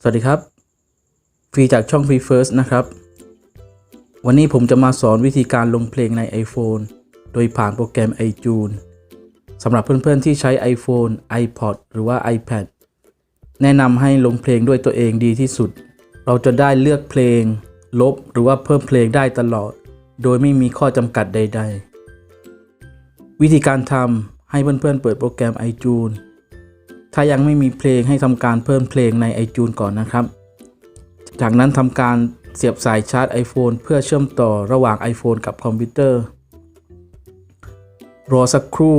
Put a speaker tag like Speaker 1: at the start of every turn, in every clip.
Speaker 1: สวัสดีครับ ฟรีจากช่อง Free First นะครับ วันนี้ผมจะมาสอนวิธีการลงเพลงใน iPhone โดยผ่านโปรแกรม iTunes สำหรับเพื่อนๆที่ใช้ iPhone, iPod หรือว่า iPad แนะนำให้ลงเพลงด้วยตัวเองดีที่สุด เราจะได้เลือกเพลง ลบหรือว่าเพิ่มเพลงได้ตลอด โดยไม่มีข้อจำกัดใด ๆ วิธีการทำให้เพื่อนๆเปิดโปรแกรม iTunes ถ้ายังไม่มีเพลงให้ทำการเพิ่มเพลงใน iTunes ก่อนนะครับ จากนั้นทำการเสียบสายชาร์จ iPhone เพื่อเชื่อมต่อระหว่าง iPhone กับคอมพิวเตอร์ รอสักครู่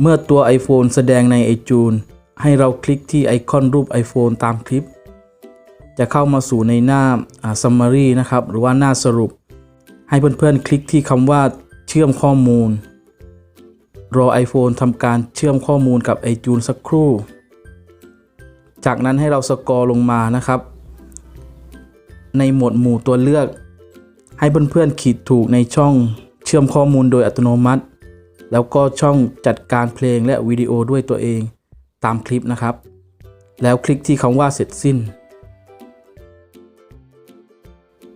Speaker 1: เมื่อตัว iPhone แสดงใน iTunes ให้เราคลิกที่ไอคอนรูป iPhone ตามคลิป จะเข้ามาสู่ในหน้า Summary นะครับ หรือว่าหน้าสรุป ให้เพื่อนๆ คลิกที่คำว่าเชื่อมข้อมูล รอ iPhone ทำการเชื่อมข้อมูลกับ iTunes สักครู่ จากนั้นให้เราสกอร์ลงมานะครับ ในหมวดหมู่ตัวเลือก ให้เพื่อนๆขีดถูกในช่องเชื่อมข้อมูลโดยอัตโนมัติ แล้วก็ช่องจัดการเพลงและวิดีโอด้วยตัวเองตามคลิปนะครับ แล้วคลิกที่คำว่าเสร็จสิ้น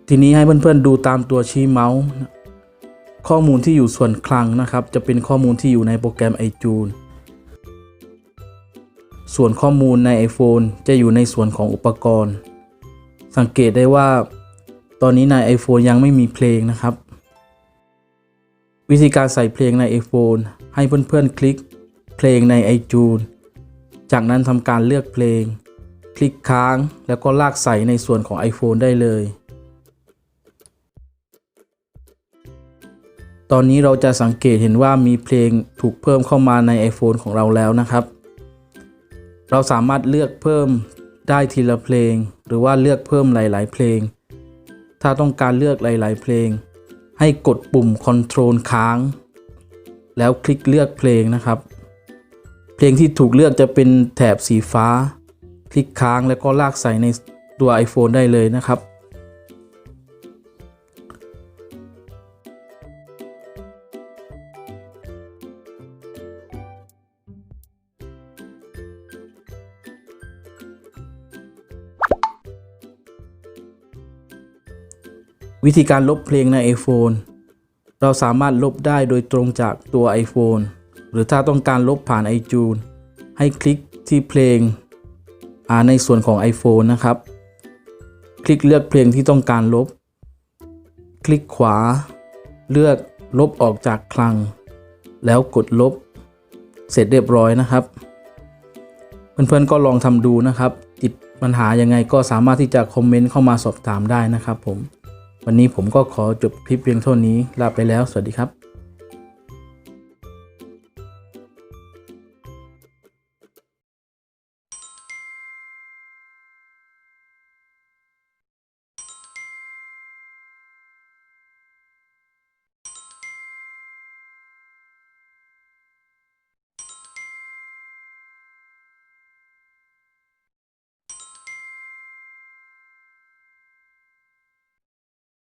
Speaker 1: ทีนี้ให้เพื่อนๆดูตามตัวชี้เมาส์ ข้อมูลที่อยู่ส่วนคลังนะครับ จะเป็นข้อมูลที่อยู่ในโปรแกรม iTunes ส่วนข้อมูลใน iPhone จะอยู่ในส่วนของอุปกรณ์ สังเกตได้ว่า ตอนนี้ใน iPhone ยังไม่มีเพลงนะครับ วิธีการใส่เพลงใน iPhone ให้เพื่อนๆคลิกเพลงใน iTunes จากนั้นทำการเลือกเพลง คลิกค้างแล้วก็ลากใส่ในส่วนของ iPhone ได้เลย ตอนนี้เราจะสังเกตเห็นว่ามีเพลงถูกเพิ่มเข้ามาใน iPhone ของเราแล้วนะครับ เราสามารถเลือกเพิ่มได้ทีละเพลง หรือว่าเลือกเพิ่มหลาย ๆ เพลง ถ้าต้องการเลือกหลาย ๆ เพลง ให้กดปุ่ม Ctrl ค้าง แล้วคลิกเลือกเพลงนะครับ เพลงที่ถูกเลือกจะเป็นแถบสีฟ้า คลิกค้างแล้วก็ลากใส่ในตัว iPhone ได้เลยนะครับ วิธีการลบเพลงใน iPhone เราสามารถลบได้โดยตรงจากตัว iPhone หรือถ้าต้องการลบผ่าน iTunes ให้คลิกที่เพลงในส่วนของ iPhone นะครับ คลิกเลือกเพลงที่ต้องการลบ คลิกขวา เลือกลบออกจากคลัง แล้วกดลบ เสร็จเรียบร้อยนะครับ เพื่อนๆก็ลองทำดูนะครับ ติดปัญหายังไงก็สามารถที่จะคอมเมนต์เข้ามาสอบถามได้นะครับผม วันนี้ผมก็ขอจบคลิปเพียงเท่านี้ลาไปแล้ว สวัสดีครับ